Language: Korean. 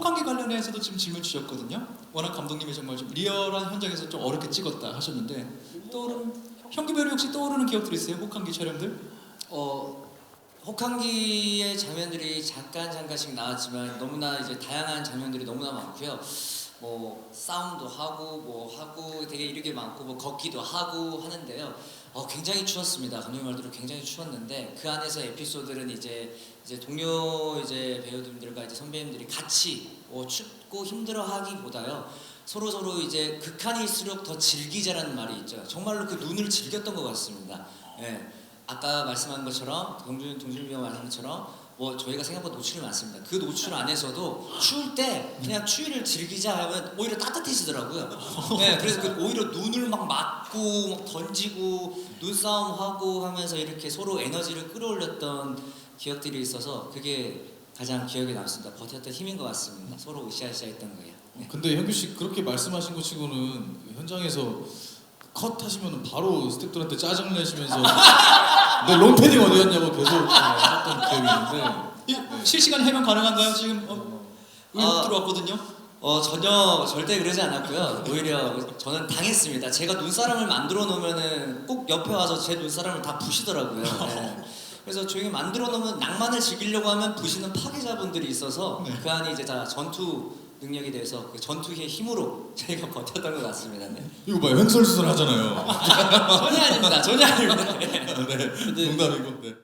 혹한기 관련해서도 지금 질문 주셨거든요. 워낙 감독님이 정말 좀 리얼한 현장에서 좀 어렵게 찍었다 하셨는데 떠오르는 배우 혹시 떠오르는 기억들 있어요? 혹한기 촬영들? 어 혹한기의 장면들이 잠깐 잠깐씩 나왔지만 너무나 이제 다양한 장면들이 너무나 많고요. 뭐 싸움도 하고 뭐 하고 되게 이렇게 많고 뭐 걷기도 하고 하는데요. 어 굉장히 추웠습니다. 감독님 말대로 굉장히 추웠는데 그 안에서 에피소드는 이제 이제 동료 이제 배우들과 이제 선배님들이 같이 뭐 춥고 힘들어하기보다요. 서로 서로 이제 극한일수록 더 즐기자라는 말이 있죠. 정말로 그 눈을 즐겼던 것 같습니다. 예. 아까 말씀한 것처럼 동준 동준비가 말한 것처럼 뭐 저희가 생각보다 노출이 많습니다. 그 노출 안에서도 추울 때 그냥 추위를 즐기자 하면 오히려 따뜻해지더라고요. 네, 그래서 그 오히려 눈을 막 맞고 막 던지고 눈싸움 하고 하면서 이렇게 서로 에너지를 끌어올렸던 기억들이 있어서 그게 가장 기억에 남습니다. 버텼던 힘인 것 같습니다. 서로 으쌰으쌰했던 거예요. 네. 근데 현규 씨 그렇게 말씀하신 것 치고는 현장에서 컷 하시면 바로 스태프들한테 짜증 내시면서 내 롱패딩 어디 갔냐고 계속 했던 기억이 있는데 이, 실시간 해명 가능한가요? 지금 어, 의혹 아. 들어왔거든요. 어 전혀 절대 그러지 않았고요. 오히려 저는 당했습니다. 제가 눈사람을 만들어 놓으면은 꼭 옆에 와서 제 눈사람을 다 부시더라고요. 네. 그래서 조용히 만들어 놓으면 낭만을 즐기려고 하면 부시는 파괴자분들이 있어서 그 안이 이제 다 전투 능력이 돼서 그 전투의 힘으로 저희가 버텼던 것 같습니다. 네. 이거 봐요 횡설수설 하잖아요. 전혀 아닙니다. 전혀 아닙니다. 네. 네, 농담이고. 네.